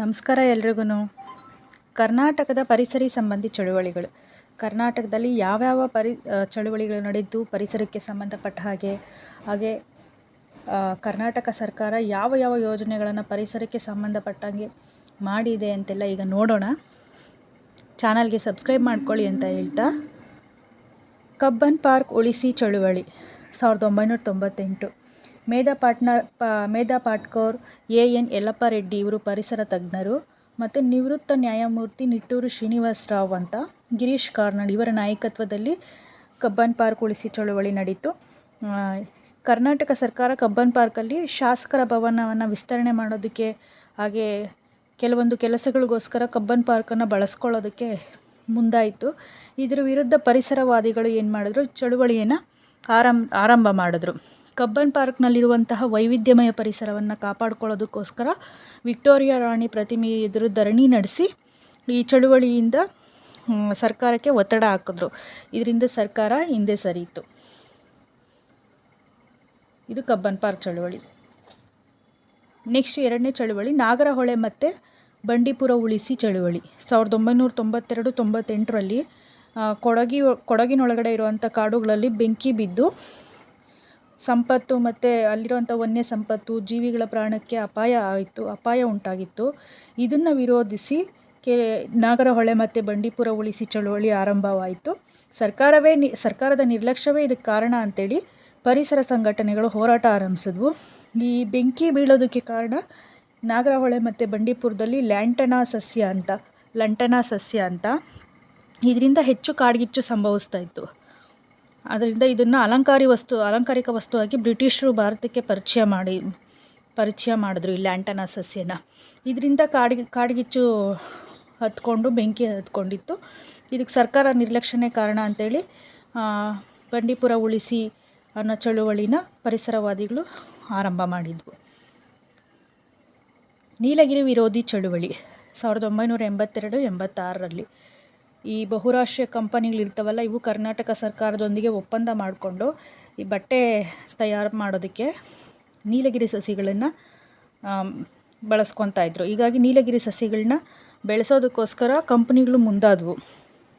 ನಮಸ್ಕಾರ ಎಲ್ರಿಗೂ ಕರ್ನಾಟಕದ ಪರಿಸರಿ ಸಂಬಂಧಿ ಚಳುವಳಿಗಳು. ಕರ್ನಾಟಕದಲ್ಲಿ ಯಾವ್ಯಾವ ಪರಿ ಚಳುವಳಿಗಳು ನಡೆದು ಪರಿಸರಕ್ಕೆ ಸಂಬಂಧಪಟ್ಟ ಹಾಗೆ ಹಾಗೆ ಕರ್ನಾಟಕ ಸರ್ಕಾರ ಯಾವ ಯಾವ ಯೋಜನೆಗಳನ್ನು ಪರಿಸರಕ್ಕೆ ಸಂಬಂಧಪಟ್ಟಂಗೆ ಮಾಡಿದೆ ಅಂತೆಲ್ಲ ಈಗ ನೋಡೋಣ. ಚಾನಲ್ಗೆ ಸಬ್ಸ್ಕ್ರೈಬ್ ಮಾಡ್ಕೊಳ್ಳಿ ಅಂತ ಹೇಳ್ತಾ. ಕಬ್ಬನ್ ಪಾರ್ಕ್ ಉಳಿಸಿ ಚಳುವಳಿ, ಸಾವಿರದ ಒಂಬೈನೂರ ತೊಂಬತ್ತೆಂಟು. ಮೇಧಾ ಪಾಟ್ನ ಪ ಮೇಧಾ ಪಾಟ್ಕೌರ್ ಎ ಎನ್ ಯಲ್ಲಪ್ಪ ರೆಡ್ಡಿ ಇವರು ಪರಿಸರ ತಜ್ಞರು ಮತ್ತು ನಿವೃತ್ತ ನ್ಯಾಯಮೂರ್ತಿ ನಿಟ್ಟೂರು ಶ್ರೀನಿವಾಸ್ ರಾವ್ ಅಂತ ಗಿರೀಶ್ ಕಾರ್ನಾಡ್ ಇವರ ನಾಯಕತ್ವದಲ್ಲಿ ಕಬ್ಬನ್ ಪಾರ್ಕ್ ಉಳಿಸಿ ಚಳುವಳಿ ನಡೀತು. ಕರ್ನಾಟಕ ಸರ್ಕಾರ ಕಬ್ಬನ್ ಪಾರ್ಕಲ್ಲಿ ಶಾಸಕರ ಭವನವನ್ನು ವಿಸ್ತರಣೆ ಮಾಡೋದಕ್ಕೆ ಹಾಗೆ ಕೆಲವೊಂದು ಕೆಲಸಗಳಿಗೋಸ್ಕರ ಕಬ್ಬನ್ ಪಾರ್ಕನ್ನು ಬಳಸ್ಕೊಳ್ಳೋದಕ್ಕೆ ಮುಂದಾಯಿತು. ಇದರ ವಿರುದ್ಧ ಪರಿಸರವಾದಿಗಳು ಏನು ಮಾಡಿದ್ರು? ಚಳುವಳಿಯನ್ನು ಆರಂಭ ಆರಂಭ ಮಾಡಿದ್ರು. ಕಬ್ಬನ್ ಪಾರ್ಕ್ನಲ್ಲಿರುವಂತಹ ವೈವಿಧ್ಯಮಯ ಪರಿಸರವನ್ನು ಕಾಪಾಡ್ಕೊಳ್ಳೋದಕ್ಕೋಸ್ಕರ ವಿಕ್ಟೋರಿಯಾ ರಾಣಿ ಪ್ರತಿಮೆ ಎದುರು ಧರಣಿ ನಡೆಸಿ ಈ ಚಳುವಳಿಯಿಂದ ಸರ್ಕಾರಕ್ಕೆ ಒತ್ತಡ ಹಾಕಿದ್ರು. ಇದರಿಂದ ಸರ್ಕಾರ ಹಿಂದೆ ಸರಿಯಿತು. ಇದು ಕಬ್ಬನ್ ಪಾರ್ಕ್ ಚಳುವಳಿ. ನೆಕ್ಸ್ಟ್ ಎರಡನೇ ಚಳುವಳಿ, ನಾಗರಹೊಳೆ ಮತ್ತು ಬಂಡೀಪುರ ಉಳಿಸಿ ಚಳುವಳಿ. ಸಾವಿರದ ಒಂಬೈನೂರ ತೊಂಬತ್ತೆರಡು ತೊಂಬತ್ತೆಂಟರಲ್ಲಿ ಕೊಡಗಿ, ಕೊಡಗಿನೊಳಗಡೆ ಇರುವಂಥ ಕಾಡುಗಳಲ್ಲಿ ಬೆಂಕಿ ಬಿದ್ದು ಸಂಪತ್ತು ಮತ್ತು ಅಲ್ಲಿರುವಂಥ ವನ್ಯ ಸಂಪತ್ತು ಜೀವಿಗಳ ಪ್ರಾಣಕ್ಕೆ ಅಪಾಯ ಆಯಿತು, ಅಪಾಯ ಉಂಟಾಗಿತ್ತು. ಇದನ್ನು ವಿರೋಧಿಸಿ ಕೆ, ನಾಗರಹೊಳೆ ಮತ್ತು ಬಂಡೀಪುರ ಉಳಿಸಿ ಚಳುವಳಿ ಆರಂಭವಾಯಿತು. ಸರ್ಕಾರವೇ ನಿ, ಸರ್ಕಾರದ ನಿರ್ಲಕ್ಷ್ಯವೇ ಇದಕ್ಕೆ ಕಾರಣ ಅಂಥೇಳಿ ಪರಿಸರ ಸಂಘಟನೆಗಳು ಹೋರಾಟ ಆರಂಭಿಸಿದ್ವು. ಈ ಬೆಂಕಿ ಬೀಳೋದಕ್ಕೆ ಕಾರಣ ನಾಗರಹೊಳೆ ಮತ್ತು ಬಂಡೀಪುರದಲ್ಲಿ ಲ್ಯಾಂಟನಾ ಸಸ್ಯ ಅಂತ, ಲಂಟನಾ ಸಸ್ಯ ಅಂತ. ಇದರಿಂದ ಹೆಚ್ಚು ಕಾಡ್ಗಿಚ್ಚು ಸಂಭವಿಸ್ತಾ ಇತ್ತು. ಅದರಿಂದ ಇದನ್ನು ಅಲಂಕಾರಿ ವಸ್ತು, ಅಲಂಕಾರಿಕ ವಸ್ತುವಾಗಿ ಬ್ರಿಟಿಷರು ಭಾರತಕ್ಕೆ ಪರಿಚಯ ಮಾಡಿ, ಪರಿಚಯ ಮಾಡಿದ್ರು ಈ ಲ್ಯಾಂಟನಾ ಸಸ್ಯನ. ಇದರಿಂದ ಕಾಡಿಗೆ ಕಾಡ್ಗಿಚ್ಚು ಹತ್ಕೊಂಡು, ಬೆಂಕಿ ಹತ್ಕೊಂಡಿತ್ತು. ಇದಕ್ಕೆ ಸರ್ಕಾರ ನಿರ್ಲಕ್ಷ್ಯನೆ ಕಾರಣ ಅಂಥೇಳಿ ಬಂಡೀಪುರ ಉಳಿಸಿ ಅನ್ನೋ ಚಳುವಳಿನ ಪರಿಸರವಾದಿಗಳು ಆರಂಭ ಮಾಡಿದ್ವು. ನೀಲಗಿರಿ ವಿರೋಧಿ ಚಳುವಳಿ, ಸಾವಿರದ ಒಂಬೈನೂರ ಎಂಬತ್ತೆರಡು, ಎಂಬತ್ತಾರರಲ್ಲಿ. ಈ ಬಹುರಾಷ್ಟ್ರೀಯ ಕಂಪನಿಗಳಿರ್ತಾವಲ್ಲ ಇವು ಕರ್ನಾಟಕ ಸರ್ಕಾರದೊಂದಿಗೆ ಒಪ್ಪಂದ ಮಾಡಿಕೊಂಡು ಈ ಬಟ್ಟೆ ತಯಾರು ಮಾಡೋದಕ್ಕೆ ನೀಲಗಿರಿ ಸಸಿಗಳನ್ನು ಬಳಸ್ಕೊತಾ ಇದ್ದರು ಹೀಗಾಗಿ ನೀಲಗಿರಿ ಸಸಿಗಳನ್ನ ಬೆಳೆಸೋದಕ್ಕೋಸ್ಕರ ಕಂಪ್ನಿಗಳು ಮುಂದಾದವು.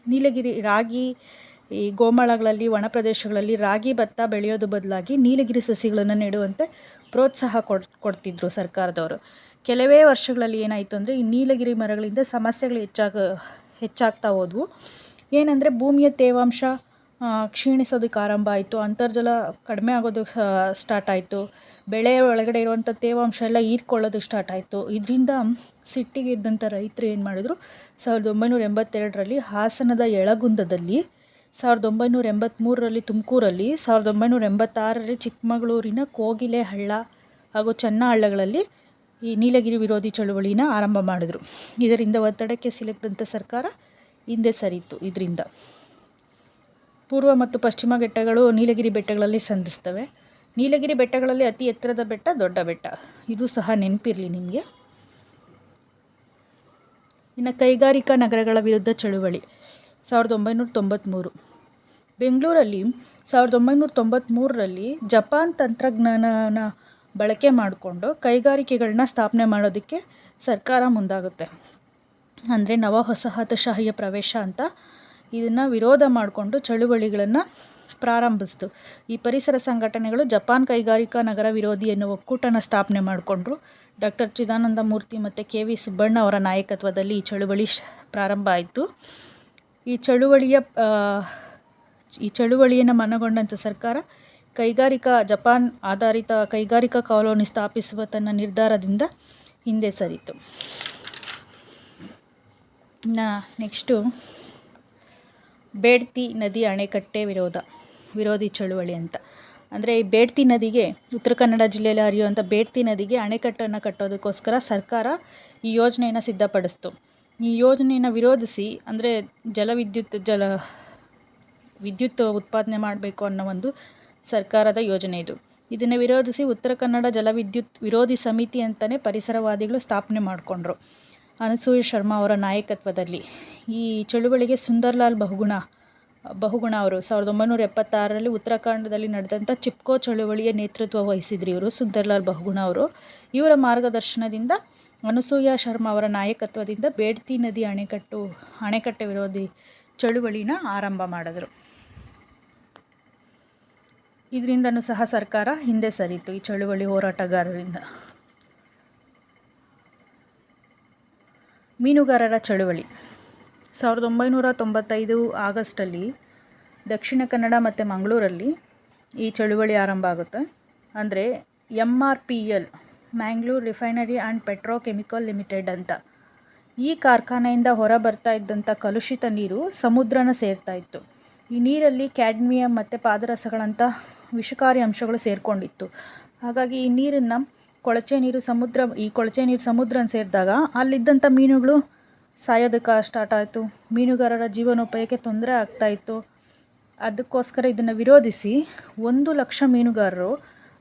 ನೀಲಗಿರಿ ರಾಗಿ, ಈ ಗೋಮಾಳಗಳಲ್ಲಿ, ಒಣ ಪ್ರದೇಶಗಳಲ್ಲಿ ರಾಗಿ ಭತ್ತ ಬೆಳೆಯೋದು ಬದಲಾಗಿ ನೀಲಗಿರಿ ಸಸಿಗಳನ್ನು ನೆಡುವಂತೆ ಪ್ರೋತ್ಸಾಹ ಕೊಡ್, ಕೊಡ್ತಿದ್ರು ಸರ್ಕಾರದವರು. ಕೆಲವೇ ವರ್ಷಗಳಲ್ಲಿ ಏನಾಯಿತು ಅಂದರೆ, ಈ ನೀಲಗಿರಿ ಮರಗಳಿಂದ ಸಮಸ್ಯೆಗಳು ಹೆಚ್ಚಾಗ ಹೆಚ್ಚಾಗ್ತಾ ಹೋದ್ವು. ಏನಂದರೆ ಭೂಮಿಯ ತೇವಾಂಶ ಕ್ಷೀಣಿಸೋದಕ್ಕೆ ಆರಂಭ ಆಯಿತು. ಅಂತರ್ಜಲ ಕಡಿಮೆ ಆಗೋದಕ್ಕೆ ಸ್ಟಾರ್ಟ್ ಆಯಿತು. ಬೆಳೆ ಒಳಗಡೆ ಇರುವಂಥ ತೇವಾಂಶ ಎಲ್ಲ ಹೀರ್ಕೊಳ್ಳೋದಕ್ಕೆ ಸ್ಟಾರ್ಟ್ ಆಯಿತು. ಇದರಿಂದ ಸಿಟ್ಟಿಗೆ ಇದ್ದಂಥ ರೈತರು ಏನು ಮಾಡಿದ್ರು, ಸಾವಿರದ ಒಂಬೈನೂರ ಎಂಬತ್ತೆರಡರಲ್ಲಿ ಹಾಸನದ ಯಳಗುಂದದಲ್ಲಿ, ಸಾವಿರದ ಒಂಬೈನೂರ ಎಂಬತ್ತ್ಮೂರರಲ್ಲಿ ತುಮಕೂರಲ್ಲಿ, ಸಾವಿರದ ಒಂಬೈನೂರ ಎಂಬತ್ತಾರರಲ್ಲಿ ಚಿಕ್ಕಮಗಳೂರಿನ ಕೋಗಿಲೆ ಹಳ್ಳ ಹಾಗೂ ಚನ್ನಹಳ್ಳಗಳಲ್ಲಿ ಈ ನೀಲಗಿರಿ ವಿರೋಧಿ ಚಳುವಳಿನ ಆರಂಭ ಮಾಡಿದ್ರು. ಇದರಿಂದ ಒತ್ತಡಕ್ಕೆ ಸಿಲುಕಿದಂಥ ಸರ್ಕಾರ ಹಿಂದೆ ಸರಿಯಿತು ಇದರಿಂದ ಪೂರ್ವ ಮತ್ತು ಪಶ್ಚಿಮ ಘಟ್ಟಗಳು ನೀಲಗಿರಿ ಬೆಟ್ಟಗಳಲ್ಲಿ ಸಂಧಿಸ್ತವೆ. ನೀಲಗಿರಿ ಬೆಟ್ಟಗಳಲ್ಲಿ ಅತಿ ಎತ್ತರದ ಬೆಟ್ಟ ದೊಡ್ಡ ಬೆಟ್ಟ. ಇದು ಸಹ ನೆನಪಿರಲಿ ನಿಮಗೆ. ಇನ್ನು ಕೈಗಾರಿಕಾ ನಗರಗಳ ವಿರುದ್ಧ ಚಳುವಳಿ, ಸಾವಿರದ ಒಂಬೈನೂರ ತೊಂಬತ್ತ್ಮೂರು ಬೆಂಗಳೂರಲ್ಲಿ ಸಾವಿರದ ಒಂಬೈನೂರ ತೊಂಬತ್ತ್ಮೂರರಲ್ಲಿ ಜಪಾನ್ ತಂತ್ರಜ್ಞಾನನ ಬಳಕೆ ಮಾಡಿಕೊಂಡು ಕೈಗಾರಿಕೆಗಳನ್ನ ಸ್ಥಾಪನೆ ಮಾಡೋದಕ್ಕೆ ಸರ್ಕಾರ ಮುಂದಾಗುತ್ತೆ. ಅಂದರೆ ನವ ವಸಾಹತುಶಾಹಿಯ ಪ್ರವೇಶ ಅಂತ ಇದನ್ನು ವಿರೋಧ ಮಾಡಿಕೊಂಡು ಚಳುವಳಿಗಳನ್ನು ಪ್ರಾರಂಭಿಸ್ತು. ಈ ಪರಿಸರ ಸಂಘಟನೆಗಳು ಜಪಾನ್ ಕೈಗಾರಿಕಾ ನಗರ ವಿರೋಧಿ ಎನ್ನುವ ಒಕ್ಕೂಟನ ಸ್ಥಾಪನೆ ಮಾಡಿಕೊಂಡ್ರು. ಡಾಕ್ಟರ್ ಚಿದಾನಂದ ಮೂರ್ತಿ ಮತ್ತು ಕೆ. ವಿ. ಸುಬ್ಬಣ್ಣ ಅವರ ನಾಯಕತ್ವದಲ್ಲಿ ಈ ಚಳುವಳಿ ಪ್ರಾರಂಭ ಆಯಿತು. ಈ ಚಳುವಳಿಯ ಈ ಚಳುವಳಿಯನ್ನು ಮನಗೊಂಡಂಥ ಸರ್ಕಾರ ಕೈಗಾರಿಕಾ ಜಪಾನ್ ಆಧಾರಿತ ಕೈಗಾರಿಕಾ ಕಾಲೋನಿ ಸ್ಥಾಪಿಸುವ ತನ್ನ ನಿರ್ಧಾರದಿಂದ ಹಿಂದೆ ಸರಿತು. ನೆಕ್ಸ್ಟು. ಬೇಡ್ತಿ ನದಿ ಅಣೆಕಟ್ಟೆ ವಿರೋಧ, ವಿರೋಧಿ ಚಳುವಳಿ ಅಂತ. ಅಂದರೆ ಈ ಬೇಡ್ತಿ ನದಿಗೆ, ಉತ್ತರ ಕನ್ನಡ ಜಿಲ್ಲೆಯಲ್ಲಿ ಹರಿಯುವಂಥ ಬೇಡ್ತಿ ನದಿಗೆ ಅಣೆಕಟ್ಟನ್ನು ಕಟ್ಟೋದಕ್ಕೋಸ್ಕರ ಸರ್ಕಾರ ಈ ಯೋಜನೆಯನ್ನು ಸಿದ್ಧಪಡಿಸ್ತು. ಈ ಯೋಜನೆಯನ್ನು ವಿರೋಧಿಸಿ, ಅಂದರೆ ಜಲವಿದ್ಯುತ್, ಜಲ, ವಿದ್ಯುತ್ ಉತ್ಪಾದನೆ ಮಾಡಬೇಕು ಅನ್ನೋ ಒಂದು ಸರ್ಕಾರದ ಯೋಜನೆ ಇದು. ಇದನ್ನು ವಿರೋಧಿಸಿ ಉತ್ತರ ಕನ್ನಡ ಜಲವಿದ್ಯುತ್ ವಿರೋಧಿ ಸಮಿತಿ ಅಂತಲೇ ಪರಿಸರವಾದಿಗಳು ಸ್ಥಾಪನೆ ಮಾಡಿಕೊಂಡ್ರು. ಅನಸೂಯ ಶರ್ಮಾ ಅವರ ನಾಯಕತ್ವದಲ್ಲಿ. ಈ ಚಳುವಳಿಗೆ ಸುಂದರ್ಲಾಲ್ ಬಹುಗುಣ ಬಹುಗುಣ ಅವರು ಸಾವಿರದ ಒಂಬೈನೂರ ಎಪ್ಪತ್ತಾರರಲ್ಲಿ ಉತ್ತರಾಖಂಡದಲ್ಲಿ ನಡೆದಂಥ ಚಿಪ್ಕೋ ಚಳುವಳಿಯ ನೇತೃತ್ವ ವಹಿಸಿದ್ರು ಇವರು, ಸುಂದರ್ಲಾಲ್ ಬಹುಗುಣ ಅವರು. ಇವರ ಮಾರ್ಗದರ್ಶನದಿಂದ ಅನಸೂಯ ಶರ್ಮಾ ಅವರ ನಾಯಕತ್ವದಿಂದ ಬೇಡ್ತಿ ನದಿ ಅಣೆಕಟ್ಟು, ಅಣೆಕಟ್ಟೆ ವಿರೋಧಿ ಚಳುವಳಿನ ಆರಂಭ ಮಾಡಿದ್ರು. ಇದರಿಂದನೂ ಸಹ ಸರ್ಕಾರ ಹಿಂದೆ ಸರಿಯಿತು ಈ ಚಳುವಳಿ ಹೋರಾಟಗಾರರಿಂದ. ಮೀನುಗಾರರ ಚಳುವಳಿ. ಸಾವಿರದ ಒಂಬೈನೂರ ತೊಂಬತ್ತೈದು ಆಗಸ್ಟಲ್ಲಿ ದಕ್ಷಿಣ ಕನ್ನಡ ಮತ್ತು ಮಂಗಳೂರಲ್ಲಿ ಈ ಚಳುವಳಿ ಆರಂಭ ಆಗುತ್ತೆ. ಅಂದರೆ M R P L, Mangalore refinery and petrochemical limited ಅಂತ. ಈ ಕಾರ್ಖಾನೆಯಿಂದ ಹೊರ ಬರ್ತಾ ಇದ್ದಂಥ ಕಲುಷಿತ ನೀರು ಸಮುದ್ರನ ಸೇರ್ತಾ ಇತ್ತು. ಈ ನೀರಲ್ಲಿ ಕ್ಯಾಡ್ಮಿಯಂ ಮತ್ತು ಪಾದರಸಗಳಂಥ ವಿಷಕಾರಿ ಅಂಶಗಳು ಸೇರಿಕೊಂಡಿತ್ತು. ಹಾಗಾಗಿ ಈ ನೀರನ್ನು ಕೊಳಚೆ ನೀರು ಸಮುದ್ರ, ಈ ಕೊಳಚೆ ನೀರು ಸಮುದ್ರನ ಸೇರಿದಾಗ ಅಲ್ಲಿದ್ದಂಥ ಮೀನುಗಳು ಸಾಯೋದಕ್ಕೆ ಸ್ಟಾರ್ಟ್ ಆಯಿತು. ಮೀನುಗಾರರ ಜೀವನೋಪಾಯಕ್ಕೆ ತೊಂದರೆ ಆಗ್ತಾಯಿತ್ತು ಅದಕ್ಕೋಸ್ಕರ ಇದನ್ನು ವಿರೋಧಿಸಿ ಒಂದು ಲಕ್ಷ ಮೀನುಗಾರರು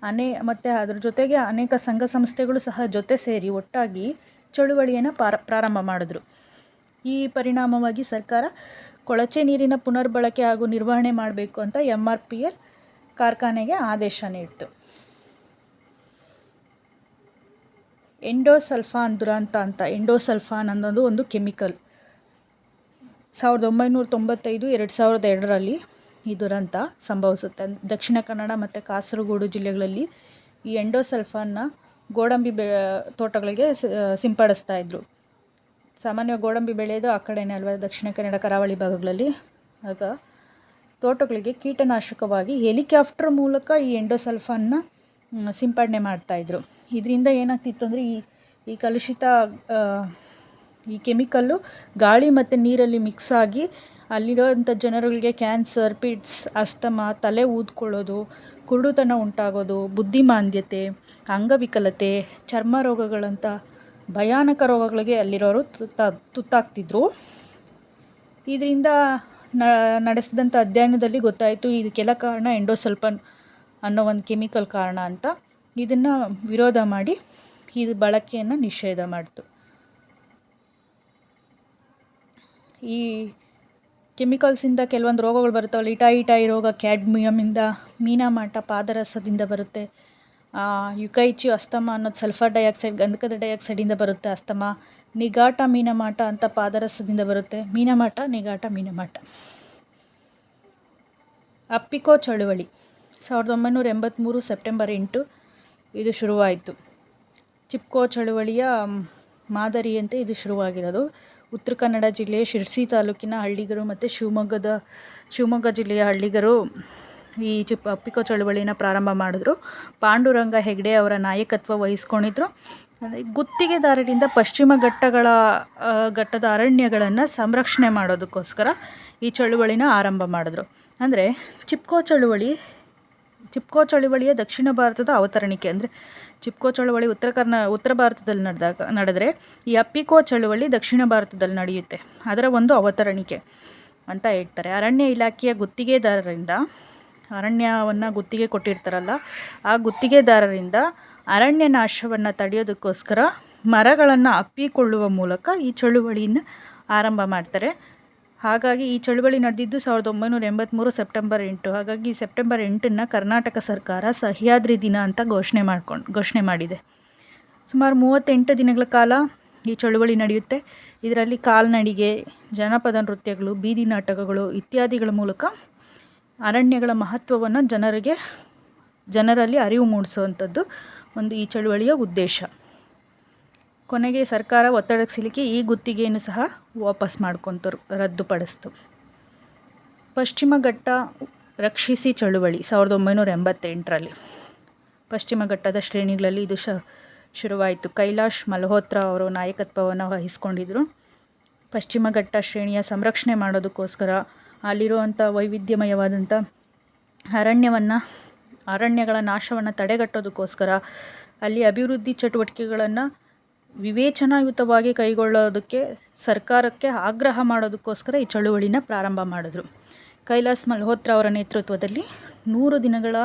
ಅನೇ, ಮತ್ತು ಅದರ ಜೊತೆಗೆ ಅನೇಕ ಸಂಘ ಸಂಸ್ಥೆಗಳು ಸಹ ಜೊತೆ ಸೇರಿ ಒಟ್ಟಾಗಿ ಚಳುವಳಿಯನ್ನು ಪಾರ, ಪ್ರಾರಂಭ ಮಾಡಿದ್ರು. ಈ ಪರಿಣಾಮವಾಗಿ ಸರ್ಕಾರ ಕೊಳಚೆ ನೀರಿನ ಪುನರ್ಬಳಕೆ ಹಾಗೂ ನಿರ್ವಹಣೆ ಮಾಡಬೇಕು ಅಂತ ಎಂ ಆರ್ ಪಿ ಎಲ್ ಕಾರ್ಖಾನೆಗೆ ಆದೇಶ ನೀಡಿತು. ಎಂಡೋಸಲ್ಫಾನ್ ದುರಂತ ಅಂತ, ಎಂಡೋಸಲ್ಫಾನ್ ಅನ್ನೋದು ಒಂದು ಕೆಮಿಕಲ್. ಸಾವಿರದ ಒಂಬೈನೂರ ತೊಂಬತ್ತೈದು, ಎರಡು ಸಾವಿರದ ಎರಡರಲ್ಲಿ ಈ ದುರಂತ ಸಂಭವಿಸುತ್ತೆ. ದಕ್ಷಿಣ ಕನ್ನಡ ಮತ್ತು ಕಾಸರಗೋಡು ಜಿಲ್ಲೆಗಳಲ್ಲಿ ಈ ಎಂಡೋಸಲ್ಫಾನ್ನ ಗೋಡಂಬಿ ಬೆ, ತೋಟಗಳಿಗೆ ಸಿಂಪಡಿಸ್ತಾ ಇದ್ದರು ಸಾಮಾನ್ಯವಾಗಿ ಗೋಡಂಬಿ ಬೆಳೆಯೋದು ಆ ಕಡೆಯೇ ಅಲ್ವಾ? ದಕ್ಷಿಣ ಕನ್ನಡ ಕರಾವಳಿ ಭಾಗಗಳಲ್ಲಿ. ಆಗ ತೋಟಗಳಿಗೆ ಕೀಟನಾಶಕವಾಗಿ ಹೆಲಿಕಾಪ್ಟರ್ ಮೂಲಕ ಈ ಎಂಡೋಸಲ್ಫಾನ್ನ ಸಿಂಪಡಣೆ ಮಾಡ್ತಾಯಿದ್ರು ಇದರಿಂದ ಏನಾಗ್ತಿತ್ತು ಅಂದರೆ ಈ ಈ ಕಲುಷಿತ ಈ ಕೆಮಿಕಲ್ಲು ಗಾಳಿ ಮತ್ತು ನೀರಲ್ಲಿ ಮಿಕ್ಸ್ ಆಗಿ ಅಲ್ಲಿರೋಂಥ ಜನರುಗಳಿಗೆ ಕ್ಯಾನ್ಸರ್, ಪಿಟ್ಸ್, ಅಸ್ತಮ, ತಲೆ ಊದ್ಕೊಳ್ಳೋದು, ಕುರುಡುತನ ಉಂಟಾಗೋದು, ಬುದ್ಧಿಮಾಂದ್ಯತೆ, ಅಂಗವಿಕಲತೆ, ಚರ್ಮ ರೋಗಗಳಂಥ ಭಯಾನಕ ರೋಗಗಳಿಗೆ ಅಲ್ಲಿರೋರು ತುತ್ತ, ತುತ್ತಾಗ್ತಿದ್ರು. ಇದರಿಂದ ನಡೆಸಿದಂಥ ಅಧ್ಯಯನದಲ್ಲಿ ಗೊತ್ತಾಯಿತು, ಇದಕ್ಕೆಲ್ಲ ಕಾರಣ ಎಂಡೋಸಲ್ಪನ್ ಅನ್ನೋ ಒಂದು ಕೆಮಿಕಲ್ ಕಾರಣ ಅಂತ. ಇದನ್ನು ವಿರೋಧ ಮಾಡಿ ಇದು ಬಳಕೆಯನ್ನು ನಿಷೇಧ ಮಾಡಿತು. ಈ ಕೆಮಿಕಲ್ಸಿಂದ ಕೆಲವೊಂದು ರೋಗಗಳು ಬರುತ್ತವಲ್ಲ ಇಟಾಯಿಟಾಯಿ ಇಟಾಯಿ ರೋಗ ಕ್ಯಾಡ್ಮಿಯಮಿಂದ ಮೀನಾಮಾಟ, ಪಾದರಸದಿಂದ ಬರುತ್ತೆ. ಯುಕೈಚಿ ಅಸ್ತಮ ಅನ್ನೋದು ಸಲ್ಫರ್ ಡೈಆಕ್ಸೈಡ್, ಗಂಧಕದ ಡೈಆಕ್ಸೈಡಿಂದ ಬರುತ್ತೆ ಅಸ್ತಮ. ನಿಗಾಟ ಮೀನಮಾಟ ಅಂತ ಪಾದರಸದಿಂದ ಬರುತ್ತೆ. ಮೀನಮಾಟ ನಿಗಾಟ ಮೀನಮಾಟ. ಅಪ್ಪಿಕೋ ಚಳುವಳಿ, ಸಾವಿರದ ಒಂಬೈನೂರ ಎಂಬತ್ತ್ಮೂರು ಸೆಪ್ಟೆಂಬರ್ ಎಂಟು ಇದು ಶುರುವಾಯಿತು. ಚಿಪ್ಕೋ ಚಳುವಳಿಯ ಮಾದರಿಯಂತೆ ಇದು ಶುರುವಾಗಿರೋದು. ಉತ್ತರ ಕನ್ನಡ ಜಿಲ್ಲೆಯ ಶಿರ್ಸಿ ತಾಲೂಕಿನ ಹಳ್ಳಿಗರು ಮತ್ತು ಶಿವಮೊಗ್ಗದ, ಶಿವಮೊಗ್ಗ ಜಿಲ್ಲೆಯ ಹಳ್ಳಿಗರು ಈ ಚಿಪ್ ಅಪ್ಪಿಕೋ ಚಳುವಳಿನ ಪ್ರಾರಂಭ ಮಾಡಿದ್ರು. ಪಾಂಡುರಂಗ ಹೆಗ್ಡೆ ಅವರ ನಾಯಕತ್ವ ವಹಿಸ್ಕೊಂಡಿದ್ರು. ಗುತ್ತಿಗೆದಾರರಿಂದ ಪಶ್ಚಿಮ ಘಟ್ಟಗಳ ಘಟ್ಟದ ಅರಣ್ಯಗಳನ್ನು ಸಂರಕ್ಷಣೆ ಮಾಡೋದಕ್ಕೋಸ್ಕರ ಈ ಚಳುವಳಿನ ಆರಂಭ ಮಾಡಿದ್ರು. ಅಂದರೆ ಚಿಪ್ಕೋ ಚಳುವಳಿ, ಚಿಪ್ಕೋ ಚಳುವಳಿಯ ದಕ್ಷಿಣ ಭಾರತದ ಅವತರಣಿಕೆ. ಅಂದರೆ ಚಿಪ್ಕೋ ಚಳುವಳಿ ಉತ್ತರ ಕರ್ನಾ, ಉತ್ತರ ಭಾರತದಲ್ಲಿ ನಡೆದಾಗ, ನಡೆದರೆ ಈ ಅಪ್ಪಿಕೋ ಚಳುವಳಿ ದಕ್ಷಿಣ ಭಾರತದಲ್ಲಿ ನಡೆಯುತ್ತೆ. ಅದರ ಒಂದು ಅವತರಣಿಕೆ ಅಂತ ಹೇಳ್ತಾರೆ. ಅರಣ್ಯ ಇಲಾಖೆಯ ಗುತ್ತಿಗೆದಾರರಿಂದ ಅರಣ್ಯವನ್ನು ಗುತ್ತಿಗೆ ಕೊಟ್ಟಿರ್ತಾರಲ್ಲ, ಆ ಗುತ್ತಿಗೆದಾರರಿಂದ ಅರಣ್ಯ ನಾಶವನ್ನು ತಡೆಯೋದಕ್ಕೋಸ್ಕರ ಮರಗಳನ್ನು ಅಪ್ಪಿಕೊಳ್ಳುವ ಮೂಲಕ ಈ ಚಳುವಳಿಯನ್ನು ಆರಂಭ ಮಾಡ್ತಾರೆ. ಹಾಗಾಗಿ ಈ ಚಳುವಳಿ ನಡೆದಿದ್ದು ಸಾವಿರದ ಒಂಬೈನೂರ ಎಂಬತ್ತ್ಮೂರು ಸೆಪ್ಟೆಂಬರ್ ಎಂಟು. ಹಾಗಾಗಿ ಸೆಪ್ಟೆಂಬರ್ ಎಂಟನ್ನು ಕರ್ನಾಟಕ ಸರ್ಕಾರ ಸಹ್ಯಾದ್ರಿ ದಿನ ಅಂತ ಘೋಷಣೆ ಮಾಡ್ಕೊಂಡು ಘೋಷಣೆ ಮಾಡಿದೆ. ಸುಮಾರು ಮೂವತ್ತೆಂಟು ದಿನಗಳ ಕಾಲ ಈ ಚಳುವಳಿ ನಡೆಯುತ್ತೆ. ಇದರಲ್ಲಿ ಕಾಲ್ನಡಿಗೆ, ಜನಪದ ನೃತ್ಯಗಳು, ಬೀದಿ ನಾಟಕಗಳು ಇತ್ಯಾದಿಗಳ ಮೂಲಕ ಅರಣ್ಯಗಳ ಮಹತ್ವವನ್ನು ಜನರಿಗೆ, ಜನರಲ್ಲಿ ಅರಿವು ಮೂಡಿಸುವಂಥದ್ದು ಒಂದು ಈ ಚಳುವಳಿಯ ಉದ್ದೇಶ. ಕೊನೆಗೆ ಸರ್ಕಾರ ಒತ್ತಡಕ್ಕೆ ಸಿಲುಕಿ ಈ ಗುತ್ತಿಗೆಯನ್ನು ಸಹ ವಾಪಸ್ ಮಾಡ್ಕೊತರು ರದ್ದುಪಡಿಸ್ತು. ಪಶ್ಚಿಮ ಘಟ್ಟ ರಕ್ಷಿಸಿ ಚಳುವಳಿ ಸಾವಿರದ ಒಂಬೈನೂರ ಎಂಬತ್ತೆಂಟರಲ್ಲಿ. ಪಶ್ಚಿಮ ಘಟ್ಟದ ಶ್ರೇಣಿಗಳಲ್ಲಿ ಇದು ಶ, ಶುರುವಾಯಿತು. ಕೈಲಾಶ್ ಮಲ್ಹೋತ್ರ ಅವರು ನಾಯಕತ್ವವನ್ನು ವಹಿಸ್ಕೊಂಡಿದ್ರು. ಪಶ್ಚಿಮ ಘಟ್ಟ ಶ್ರೇಣಿಯ ಸಂರಕ್ಷಣೆ ಮಾಡೋದಕ್ಕೋಸ್ಕರ ಅಲ್ಲಿರುವಂಥ ವೈವಿಧ್ಯಮಯವಾದಂಥ ಅರಣ್ಯವನ್ನು, ಅರಣ್ಯಗಳ ನಾಶವನ್ನು ತಡೆಗಟ್ಟೋದಕ್ಕೋಸ್ಕರ ಅಲ್ಲಿ ಅಭಿವೃದ್ಧಿ ಚಟುವಟಿಕೆಗಳನ್ನು ವಿವೇಚನಾಯುತವಾಗಿ ಕೈಗೊಳ್ಳೋದಕ್ಕೆ ಸರ್ಕಾರಕ್ಕೆ ಆಗ್ರಹ ಮಾಡೋದಕ್ಕೋಸ್ಕರ ಈ ಚಳುವಳಿನ ಪ್ರಾರಂಭ ಮಾಡಿದ್ರು. ಕೈಲಾಸ್ ಮಲ್ಹೋತ್ರ ಅವರ ನೇತೃತ್ವದಲ್ಲಿ ನೂರು ದಿನಗಳ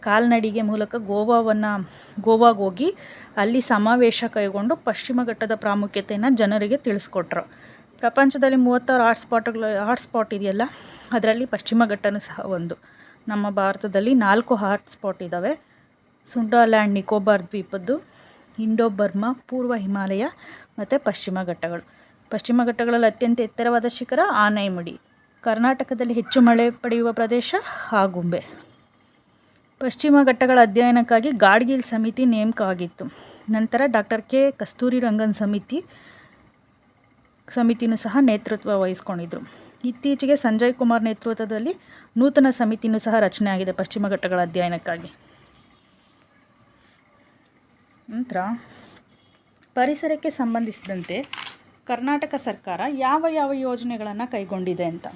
ಕಾಲ್ನಡಿಗೆ ಮೂಲಕ ಗೋವಾವನ್ನು ಗೋವಾಗೆ ಹೋಗಿ ಅಲ್ಲಿ ಸಮಾವೇಶ ಕೈಗೊಂಡು ಪಶ್ಚಿಮ ಘಟ್ಟದ ಪ್ರಾಮುಖ್ಯತೆಯನ್ನು ಜನರಿಗೆ ತಿಳಿಸ್ಕೊಟ್ರು. ಪ್ರಪಂಚದಲ್ಲಿ ಮೂವತ್ತಾರು ಹಾಟ್ಸ್ಪಾಟ್ಗಳು ಹಾಟ್ಸ್ಪಾಟ್ ಇದೆಯಲ್ಲ, ಅದರಲ್ಲಿ ಪಶ್ಚಿಮ ಘಟ್ಟನೂ ಸಹ ಒಂದು. ನಮ್ಮ ಭಾರತದಲ್ಲಿ ನಾಲ್ಕು ಹಾಟ್ಸ್ಪಾಟ್ ಇದ್ದಾವೆ ಸುಂಡಾ ಲ್ಯಾಂಡ್ ನಿಕೋಬಾರ್ ದ್ವೀಪದ್ದು, ಇಂಡೋ ಬರ್ಮಾ, ಪೂರ್ವ ಹಿಮಾಲಯ ಮತ್ತು ಪಶ್ಚಿಮ ಘಟ್ಟಗಳು. ಪಶ್ಚಿಮ ಘಟ್ಟಗಳಲ್ಲಿ ಅತ್ಯಂತ ಎತ್ತರವಾದ ಶಿಖರ ಆನೈಮುಡಿ. ಕರ್ನಾಟಕದಲ್ಲಿ ಹೆಚ್ಚು ಮಳೆ ಪಡೆಯುವ ಪ್ರದೇಶ ಆಗುಂಬೆ ಪಶ್ಚಿಮ ಘಟ್ಟಗಳ ಅಧ್ಯಯನಕ್ಕಾಗಿ ಗಾಡ್ಗಿಲ್ ಸಮಿತಿ ನೇಮಕ ಆಗಿತ್ತು ನಂತರ ಡಾಕ್ಟರ್ ಕೆ. ಕಸ್ತೂರಿ ರಂಗನ್ ಸಮಿತಿ ಸಮಿತಿನೂ ಸಹ ನೇತೃತ್ವ ವಹಿಸ್ಕೊಂಡಿದ್ರು. ಇತ್ತೀಚೆಗೆ ಸಂಜಯ್ ಕುಮಾರ್ ನೇತೃತ್ವದಲ್ಲಿ ನೂತನ ಸಮಿತಿನೂ ಸಹ ರಚನೆ ಆಗಿದೆ ಪಶ್ಚಿಮ ಘಟ್ಟಗಳ ಅಧ್ಯಯನಕ್ಕಾಗಿ. ನಂತರ, ಪರಿಸರಕ್ಕೆ ಸಂಬಂಧಿಸಿದಂತೆ ಕರ್ನಾಟಕ ಸರ್ಕಾರ ಯಾವ ಯಾವ ಯೋಜನೆಗಳನ್ನು ಕೈಗೊಂಡಿದೆ ಅಂತ.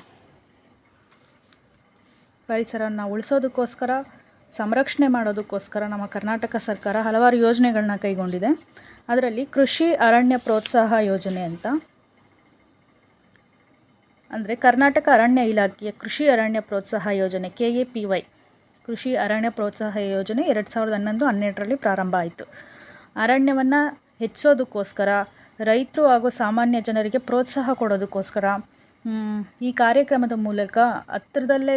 ಪರಿಸರವನ್ನು ಉಳಿಸೋದಕ್ಕೋಸ್ಕರ, ಸಂರಕ್ಷಣೆ ಮಾಡೋದಕ್ಕೋಸ್ಕರ ನಮ್ಮ ಕರ್ನಾಟಕ ಸರ್ಕಾರ ಹಲವಾರು ಯೋಜನೆಗಳನ್ನ ಕೈಗೊಂಡಿದೆ. ಅದರಲ್ಲಿ ಕೃಷಿ ಅರಣ್ಯ ಪ್ರೋತ್ಸಾಹ ಯೋಜನೆ ಅಂತ ಅಂದರೆ ಕರ್ನಾಟಕ ಅರಣ್ಯ ಇಲಾಖೆಯ ಕೃಷಿ ಅರಣ್ಯ ಪ್ರೋತ್ಸಾಹ ಯೋಜನೆ ಕೆ ಎ ಪಿ ವೈ ಕೃಷಿ ಅರಣ್ಯ ಪ್ರೋತ್ಸಾಹ ಯೋಜನೆ ಎರಡು ಸಾವಿರದ ಹನ್ನೊಂದು ಹನ್ನೆರಡರಲ್ಲಿ ಪ್ರಾರಂಭ ಆಯಿತು. ಅರಣ್ಯವನ್ನು ಹೆಚ್ಚೋದಕ್ಕೋಸ್ಕರ, ರೈತರು ಹಾಗೂ ಸಾಮಾನ್ಯ ಜನರಿಗೆ ಪ್ರೋತ್ಸಾಹ ಕೊಡೋದಕ್ಕೋಸ್ಕರ ಈ ಕಾರ್ಯಕ್ರಮದ ಮೂಲಕ ಹತ್ತಿರದಲ್ಲೇ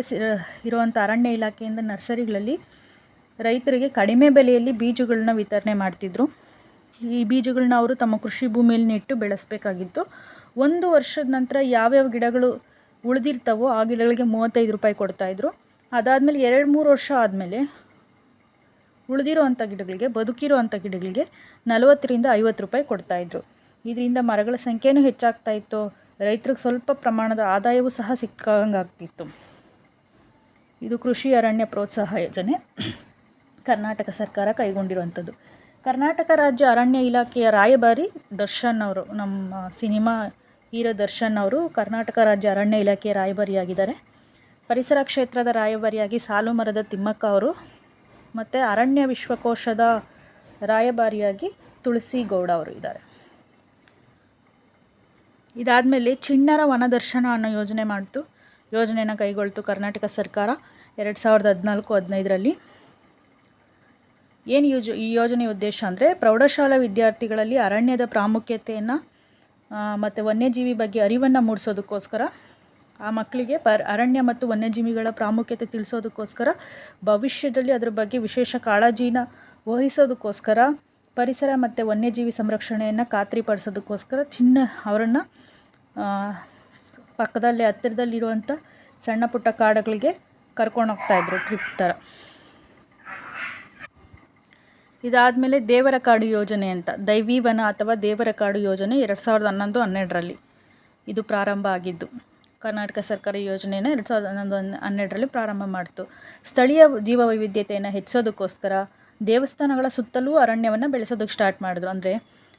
ಇರುವಂಥ ಅರಣ್ಯ ಇಲಾಖೆಯಿಂದ ನರ್ಸರಿಗಳಲ್ಲಿ ರೈತರಿಗೆ ಕಡಿಮೆ ಬೆಲೆಯಲ್ಲಿ ಬೀಜಗಳನ್ನ ವಿತರಣೆ ಮಾಡ್ತಿದ್ರು. ಈ ಬೀಜಗಳನ್ನ ಅವರು ತಮ್ಮ ಕೃಷಿ ಭೂಮಿಯಲ್ಲಿ ನೆಟ್ಟು ಬೆಳೆಸಬೇಕಾಗಿತ್ತು. ಒಂದು ವರ್ಷದ ನಂತರ ಯಾವ್ಯಾವ ಗಿಡಗಳು ಉಳಿದಿರ್ತವೋ ಆ ಗಿಡಗಳಿಗೆ ಮೂವತ್ತೈದು ರೂಪಾಯಿ ಕೊಡ್ತಾಯಿದ್ರು ಅದಾದಮೇಲೆ ಎರಡು ಮೂರು ವರ್ಷ ಆದಮೇಲೆ ಉಳಿದಿರೋ ಅಂಥ ಗಿಡಗಳಿಗೆ ಬದುಕಿರೋ ಅಂಥ ಗಿಡಗಳಿಗೆ ನಲವತ್ತರಿಂದ ಐವತ್ತು ರೂಪಾಯಿ ಕೊಡ್ತಾಯಿದ್ರು ಇದರಿಂದ ಮರಗಳ ಸಂಖ್ಯೆನೂ ಹೆಚ್ಚಾಗ್ತಾ ಇತ್ತು. ರೈತರಿಗೆ ಸ್ವಲ್ಪ ಪ್ರಮಾಣದ ಆದಾಯವೂ ಸಹ ಸಿಕ್ಕಂಗಾಗ್ತಿತ್ತು. ಇದು ಕೃಷಿ ಅರಣ್ಯ ಪ್ರೋತ್ಸಾಹ ಯೋಜನೆ. ಕರ್ನಾಟಕ ಸರ್ಕಾರ ಕೈಗೊಂಡಿರುವಂಥದ್ದು. ಕರ್ನಾಟಕ ರಾಜ್ಯ ಅರಣ್ಯ ಇಲಾಖೆಯ ರಾಯಭಾರಿ ದರ್ಶನ್ ಅವರು ನಮ್ಮ ಸಿನಿಮಾ ಹೀರೋ ದರ್ಶನ್ ಅವರು ಕರ್ನಾಟಕ ರಾಜ್ಯ ಅರಣ್ಯ ಇಲಾಖೆಯ ರಾಯಭಾರಿಯಾಗಿದ್ದಾರೆ. ಪರಿಸರ ಕ್ಷೇತ್ರದ ರಾಯಭಾರಿಯಾಗಿ ಸಾಲು ಮರದ ತಿಮ್ಮಕ್ಕ ಅವರು ಮತ್ತು ಅರಣ್ಯ ವಿಶ್ವಕೋಶದ ರಾಯಭಾರಿಯಾಗಿ ತುಳಸಿ ಗೌಡ ಅವರು ಇದ್ದಾರೆ. ಇದಾದಮೇಲೆ ಚಿಣ್ಣರ ವನದರ್ಶನ ಅನ್ನೋ ಯೋಜನೆ ಮಾಡ್ತು. ಯೋಜನೆಯನ್ನು ಕೈಗೊಳ್ತು ಕರ್ನಾಟಕ ಸರ್ಕಾರ ಎರಡು ಸಾವಿರದ ಹದಿನಾಲ್ಕು, ಹದಿನೈದರಲ್ಲಿ. ಏನು ಯೋಜ, ಈ ಯೋಜನೆಯ ಉದ್ದೇಶ ಅಂದರೆ ಪ್ರೌಢಶಾಲಾ ವಿದ್ಯಾರ್ಥಿಗಳಲ್ಲಿ ಅರಣ್ಯದ ಪ್ರಾಮುಖ್ಯತೆಯನ್ನು ಮತ್ತು ವನ್ಯಜೀವಿ ಬಗ್ಗೆ ಅರಿವನ್ನು ಮೂಡಿಸೋದಕ್ಕೋಸ್ಕರ ಆ ಮಕ್ಕಳಿಗೆ ಪರ್ ಅರಣ್ಯ ಮತ್ತು ವನ್ಯಜೀವಿಗಳ ಪ್ರಾಮುಖ್ಯತೆ ತಿಳಿಸೋದಕ್ಕೋಸ್ಕರ ಭವಿಷ್ಯದಲ್ಲಿ ಅದರ ಬಗ್ಗೆ ವಿಶೇಷ ಕಾಳಜಿನ ವಹಿಸೋದಕ್ಕೋಸ್ಕರ ಪರಿಸರ ಮತ್ತು ವನ್ಯಜೀವಿ ಸಂರಕ್ಷಣೆಯನ್ನು ಖಾತ್ರಿಪಡಿಸೋದಕ್ಕೋಸ್ಕರ ಚಿನ್ನ ಅವರನ್ನು ಪಕ್ಕದಲ್ಲೇ ಹತ್ತಿರದಲ್ಲಿರುವಂಥ ಸಣ್ಣ ಪುಟ್ಟ ಕಾಡುಗಳಿಗೆ ಕರ್ಕೊಂಡು ಹೋಗ್ತಾಯಿದ್ರು ಟ್ರಿಪ್ ಥರ ಇದಾದಮೇಲೆ ದೇವರ ಕಾಡು ಯೋಜನೆ ಅಂತ, ದೈವೀವನ ಅಥವಾ ದೇವರ ಕಾಡು ಯೋಜನೆ ಎರಡು ಸಾವಿರದ ಹನ್ನೊಂದು ಹನ್ನೆರಡರಲ್ಲಿ ಇದು ಪ್ರಾರಂಭ ಆಗಿದ್ದು. ಕರ್ನಾಟಕ ಸರ್ಕಾರಿ ಯೋಜನೆಯನ್ನು ಎರಡು ಸಾವಿರದ ಹನ್ನೊಂದು ಹನ್ನೆರಡರಲ್ಲಿ ಪ್ರಾರಂಭ ಮಾಡಿತು. ಸ್ಥಳೀಯ ಜೀವ ವೈವಿಧ್ಯತೆಯನ್ನು ಹೆಚ್ಚೋದಕ್ಕೋಸ್ಕರ ದೇವಸ್ಥಾನಗಳ ಸುತ್ತಲೂ ಅರಣ್ಯವನ್ನು ಬೆಳೆಸೋದಕ್ಕೆ ಸ್ಟಾರ್ಟ್ ಮಾಡಿದ್ರು. ಅಂದರೆ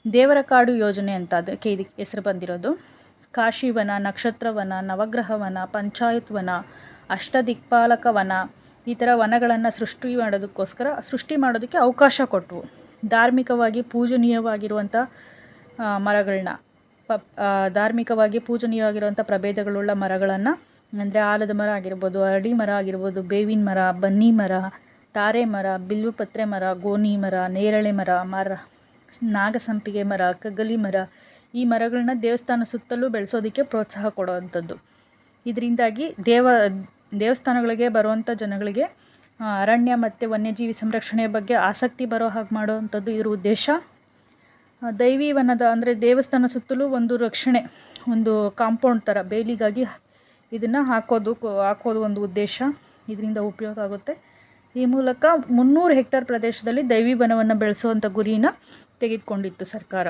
ದೇವರ ಕಾಡು ಯೋಜನೆ ಅಂತ ಅದಕ್ಕೆ ಇದಕ್ಕೆ ಹೆಸರು ಬಂದಿರೋದು. ಕಾಶಿವನ, ನಕ್ಷತ್ರವನ, ನವಗ್ರಹವನ ಪಂಚಾಯತ್ ವನ ಅಷ್ಟದಿಕ್ಪಾಲಕ ವನ ಈ ಥರ ವನಗಳನ್ನು ಸೃಷ್ಟಿ ಮಾಡೋದಕ್ಕೋಸ್ಕರ, ಸೃಷ್ಟಿ ಮಾಡೋದಕ್ಕೆ ಅವಕಾಶ ಕೊಟ್ಟವು ಧಾರ್ಮಿಕವಾಗಿ ಪೂಜನೀಯವಾಗಿರುವಂಥ ಮರಗಳನ್ನ, ಪ ಧಾರ್ಮಿಕವಾಗಿ ಪೂಜನೀಯವಾಗಿರುವಂಥ ಪ್ರಭೇದಗಳುಳ್ಳ ಮರಗಳನ್ನು, ಅಂದರೆ ಆಲದ ಮರ ಆಗಿರ್ಬೋದು, ಅರಡಿ ಮರ ಆಗಿರ್ಬೋದು, ಬೇವಿನ ಮರ, ಬನ್ನಿ ಮರ, ತಾರೆ ಮರ, ಬಿಲ್ವಪತ್ರೆ ಮರ ಗೋನಿ ಮರ, ನೇರಳೆ ಮರ ಮರ, ನಾಗಸಂಪಿಗೆ ಮರ, ಕಗ್ಗಲಿ ಮರ, ಈ ಮರಗಳನ್ನ ದೇವಸ್ಥಾನ ಸುತ್ತಲೂ ಬೆಳೆಸೋದಕ್ಕೆ ಪ್ರೋತ್ಸಾಹ ಕೊಡುವಂಥದ್ದು. ಇದರಿಂದಾಗಿ ದೇವ ದೇವಸ್ಥಾನಗಳಿಗೆ ಬರುವಂಥ ಜನಗಳಿಗೆ ಅರಣ್ಯ ಮತ್ತು ವನ್ಯಜೀವಿ ಸಂರಕ್ಷಣೆಯ ಬಗ್ಗೆ ಆಸಕ್ತಿ ಬರೋ ಹಾಗೆ ಮಾಡುವಂಥದ್ದು ಇದ್ರ ಉದ್ದೇಶ. ದೈವಿ ವನದ ಅಂದರೆ ದೇವಸ್ಥಾನ ಸುತ್ತಲೂ ಒಂದು ರಕ್ಷಣೆ ಒಂದು ಕಾಂಪೌಂಡ್ ಥರ ಬೇಲಿಗಾಗಿ ಇದನ್ನು ಹಾಕೋದು ಹಾಕೋದು ಒಂದು ಉದ್ದೇಶ ಇದರಿಂದ ಉಪಯೋಗ ಆಗುತ್ತೆ. ಈ ಮೂಲಕ ಮುನ್ನೂರು ಹೆಕ್ಟೇರ್ ಪ್ರದೇಶದಲ್ಲಿ ದೈವಿ ವನವನ್ನು ಬೆಳೆಸುವಂಥ ಗುರಿನ ತೆಗೆದುಕೊಂಡಿತ್ತು ಸರ್ಕಾರ.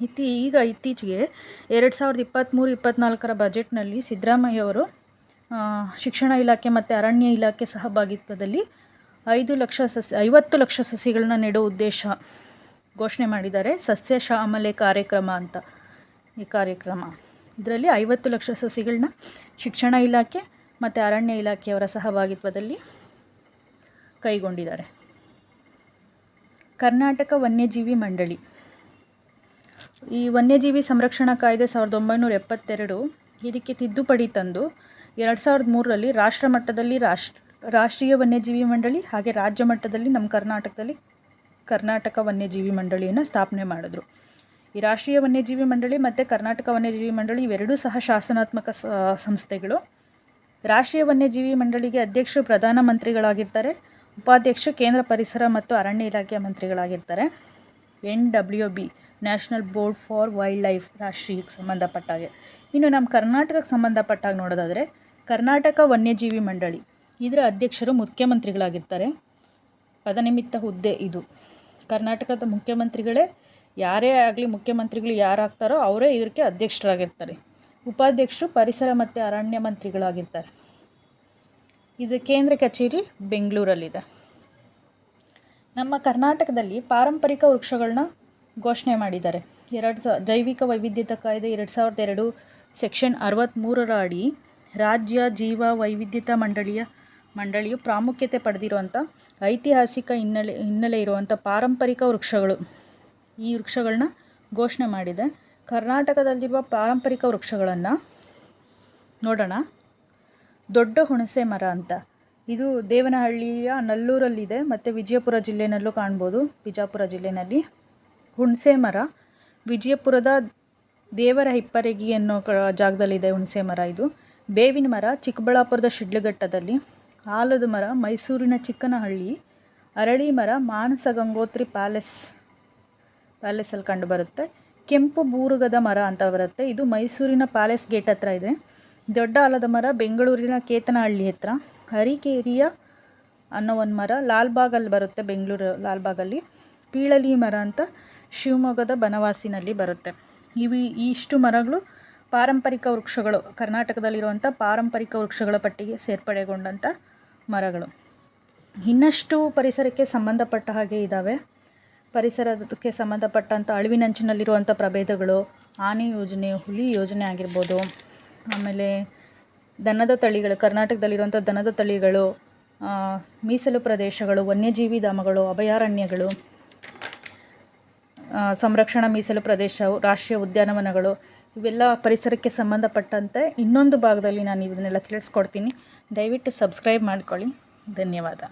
ಇತ್ತೀ ಈಗ ಇತ್ತೀಚೆಗೆ ಎರಡು ಸಾವಿರದ ಇಪ್ಪತ್ತ್ಮೂರು ಇಪ್ಪತ್ತ್ನಾಲ್ಕರ ಬಜೆಟ್ನಲ್ಲಿ ಸಿದ್ದರಾಮಯ್ಯವರು ಆ, ಶಿಕ್ಷಣ ಇಲಾಖೆ ಮತ್ತು ಅರಣ್ಯ ಇಲಾಖೆ ಸಹಭಾಗಿತ್ವದಲ್ಲಿ ಐದು ಲಕ್ಷ ಸಸಿ ಐವತ್ತು ಲಕ್ಷ ಸಸಿಗಳನ್ನ ನೆಡೋ ಉದ್ದೇಶ ಘೋಷಣೆ ಮಾಡಿದ್ದಾರೆ. ಸಸ್ಯ ಶಾಮಲೆ ಕಾರ್ಯಕ್ರಮ ಅಂತ ಈ ಕಾರ್ಯಕ್ರಮ. ಇದರಲ್ಲಿ ಐವತ್ತು ಲಕ್ಷ ಸಸಿಗಳನ್ನ ಶಿಕ್ಷಣ ಇಲಾಖೆ ಮತ್ತು ಅರಣ್ಯ ಇಲಾಖೆಯವರ ಸಹಭಾಗಿತ್ವದಲ್ಲಿ ಕೈಗೊಂಡಿದ್ದಾರೆ. ಕರ್ನಾಟಕ ವನ್ಯಜೀವಿ ಮಂಡಳಿ. ಈ ವನ್ಯಜೀವಿ ಸಂರಕ್ಷಣಾ ಕಾಯ್ದೆ ಸಾವಿರದ ಒಂಬೈನೂರ ಎಪ್ಪತ್ತೆರಡು ಇದಕ್ಕೆ ತಿದ್ದುಪಡಿ ತಂದು ಎರಡು ಸಾವಿರದ ಮೂರರಲ್ಲಿ ರಾಷ್ಟ್ರ ಮಟ್ಟದಲ್ಲಿ ರಾಷ್ಟ್ರ ರಾಷ್ಟ್ರೀಯ ವನ್ಯಜೀವಿ ಮಂಡಳಿ ಹಾಗೆ ರಾಜ್ಯ ಮಟ್ಟದಲ್ಲಿ ನಮ್ಮ ಕರ್ನಾಟಕದಲ್ಲಿ ಕರ್ನಾಟಕ ವನ್ಯಜೀವಿ ಮಂಡಳಿಯನ್ನು ಸ್ಥಾಪನೆ ಮಾಡಿದ್ರು. ಈ ರಾಷ್ಟ್ರೀಯ ವನ್ಯಜೀವಿ ಮಂಡಳಿ ಮತ್ತು ಕರ್ನಾಟಕ ವನ್ಯಜೀವಿ ಮಂಡಳಿ ಇವೆರಡೂ ಸಹ ಶಾಸನಾತ್ಮಕ ಸಂಸ್ಥೆಗಳು. ರಾಷ್ಟ್ರೀಯ ವನ್ಯಜೀವಿ ಮಂಡಳಿಗೆ ಅಧ್ಯಕ್ಷರು ಪ್ರಧಾನಮಂತ್ರಿಗಳಾಗಿರ್ತಾರೆ ಉಪಾಧ್ಯಕ್ಷ ಕೇಂದ್ರ ಪರಿಸರ ಮತ್ತು ಅರಣ್ಯ ಇಲಾಖೆಯ ಮಂತ್ರಿಗಳಾಗಿರ್ತಾರೆ. N W B, national board for wildlife ರಾಷ್ಟ್ರೀಯಕ್ಕೆ ಸಂಬಂಧಪಟ್ಟಾಗೆ. ಇನ್ನು ನಮ್ಮ ಕರ್ನಾಟಕಕ್ಕೆ ಸಂಬಂಧಪಟ್ಟಾಗ ನೋಡೋದಾದರೆ ಕರ್ನಾಟಕ ವನ್ಯಜೀವಿ ಮಂಡಳಿ. ಇದರ ಅಧ್ಯಕ್ಷರು ಮುಖ್ಯಮಂತ್ರಿಗಳಾಗಿರ್ತಾರೆ. ಪದನಿಮಿತ್ತ ಹುದ್ದೆ ಇದು. ಕರ್ನಾಟಕದ ಮುಖ್ಯಮಂತ್ರಿಗಳೇ ಯಾರೇ ಆಗಲಿ ಮುಖ್ಯಮಂತ್ರಿಗಳು ಯಾರಾಗ್ತಾರೋ ಅವರೇ ಇದಕ್ಕೆ ಅಧ್ಯಕ್ಷರಾಗಿರ್ತಾರೆ. ಉಪಾಧ್ಯಕ್ಷರು ಪರಿಸರ ಮತ್ತು ಅರಣ್ಯ ಮಂತ್ರಿಗಳಾಗಿರ್ತಾರೆ. ಇದು ಕೇಂದ್ರ ಕಚೇರಿ ಬೆಂಗಳೂರಲ್ಲಿದೆ. ನಮ್ಮ ಕರ್ನಾಟಕದಲ್ಲಿ ಪಾರಂಪರಿಕ ವೃಕ್ಷಗಳನ್ನ ಘೋಷಣೆ ಮಾಡಿದ್ದಾರೆ. ಎರಡು ಸ ಜೈವಿಕ ವೈವಿಧ್ಯತೆ ಕಾಯ್ದೆ ಎರಡು ಸಾವಿರದ ಎರಡು ಸೆಕ್ಷನ್ ಅರವತ್ತ್ಮೂರರ ಅಡಿ ರಾಜ್ಯ ಜೀವ ವೈವಿಧ್ಯತಾ ಮಂಡಳಿಯ, ಮಂಡಳಿಯು ಪ್ರಾಮುಖ್ಯತೆ ಪಡೆದಿರುವಂಥ ಐತಿಹಾಸಿಕ ಹಿನ್ನೆಲೆ ಹಿನ್ನೆಲೆ ಇರುವಂಥ ಪಾರಂಪರಿಕ ವೃಕ್ಷಗಳು. ಈ ವೃಕ್ಷಗಳನ್ನ ಘೋಷಣೆ ಮಾಡಿದೆ. ಕರ್ನಾಟಕದಲ್ಲಿರುವ ಪಾರಂಪರಿಕ ವೃಕ್ಷಗಳನ್ನು ನೋಡೋಣ. ದೊಡ್ಡ ಹುಣಸೆ ಮರ ಅಂತ. ಇದು ದೇವನಹಳ್ಳಿಯ ನಲ್ಲೂರಲ್ಲಿದೆ, ಮತ್ತು ವಿಜಯಪುರ ಜಿಲ್ಲೆಯಲ್ಲೂ ಕಾಣ್ಬೋದು, ಬಿಜಾಪುರ ಜಿಲ್ಲೆಯಲ್ಲಿ ಹುಣಸೆ ಮರ. ವಿಜಯಪುರದ ದೇವರ ಹಿಪ್ಪರಗಿ ಅನ್ನೋ ಕ, ಜಾಗದಲ್ಲಿದೆ ಹುಣಸೆ ಮರ ಇದು. ಬೇವಿನ ಮರ ಚಿಕ್ಕಬಳ್ಳಾಪುರದ ಶಿಡ್ಲಘಟ್ಟದಲ್ಲಿ, ಆಲದ ಮರ ಮೈಸೂರಿನ ಚಿಕ್ಕನಹಳ್ಳಿ, ಅರಳಿ ಮರ ಮಾನಸ ಗಂಗೋತ್ರಿ ಪ್ಯಾಲೆಸ್, ಪ್ಯಾಲೇಸಲ್ಲಿ ಕಂಡುಬರುತ್ತೆ ಕೆಂಪು ಬೂರುಗದ ಮರ ಅಂತ ಬರುತ್ತೆ. ಇದು ಮೈಸೂರಿನ ಪ್ಯಾಲೇಸ್ ಗೇಟ್ ಹತ್ರ ಇದೆ. ದೊಡ್ಡ ಆಲದ ಮರ ಬೆಂಗಳೂರಿನ ಕೇತನಹಳ್ಳಿ ಹತ್ರ. ಹರಿಕೇರಿಯ ಅನ್ನೋ ಒಂದು ಮರ ಲಾಲ್ಬಾಗಲ್ಲಿ ಬರುತ್ತೆ, ಬೆಂಗಳೂರು ಲಾಲ್ಬಾಗಲ್ಲಿ. ಪೀಳಲಿ ಮರ ಅಂತ ಶಿವಮೊಗ್ಗದ ಬನವಾಸಿನಲ್ಲಿ ಬರುತ್ತೆ. ಇವು ಇಷ್ಟು ಮರಗಳು ಪಾರಂಪರಿಕ ವೃಕ್ಷಗಳು, ಕರ್ನಾಟಕದಲ್ಲಿರುವಂಥ ಪಾರಂಪರಿಕ ವೃಕ್ಷಗಳ ಪಟ್ಟಿಗೆ ಸೇರ್ಪಡೆಗೊಂಡಂಥ ಮರಗಳು. ಇನ್ನಷ್ಟು ಪರಿಸರಕ್ಕೆ ಸಂಬಂಧಪಟ್ಟ ಹಾಗೆ ಇದ್ದಾವೆ ಪರಿಸರಕ್ಕೆ ಸಂಬಂಧಪಟ್ಟಂಥ ಅಳಿವಿನಂಚಿನಲ್ಲಿರುವಂಥ ಪ್ರಭೇದಗಳು, ಆನೆ ಯೋಜನೆ, ಹುಲಿ ಯೋಜನೆ ಆಗಿರ್ಬೋದು, ಆಮೇಲೆ ದನದ ತಳಿಗಳು, ಕರ್ನಾಟಕದಲ್ಲಿರುವಂಥ ದನದ ತಳಿಗಳು ಮೀಸಲು ಪ್ರದೇಶಗಳು, ವನ್ಯಜೀವಿ ಧಾಮಗಳು, ಅಭಯಾರಣ್ಯಗಳು ಸಂರಕ್ಷಣಾ ಮೀಸಲು ಪ್ರದೇಶವು, ರಾಷ್ಟ್ರೀಯ ಉದ್ಯಾನವನಗಳು ಇವೆಲ್ಲ ಪರಿಸರಕ್ಕೆ ಸಂಬಂಧಪಟ್ಟಂತೆ ಇನ್ನೊಂದು ಭಾಗದಲ್ಲಿ ನಾನು ಇದನ್ನೆಲ್ಲ ತಿಳಿಸ್ಕೊಡ್ತೀನಿ. ದಯವಿಟ್ಟು ಸಬ್ಸ್ಕ್ರೈಬ್ ಮಾಡ್ಕೊಳ್ಳಿ. ಧನ್ಯವಾದ.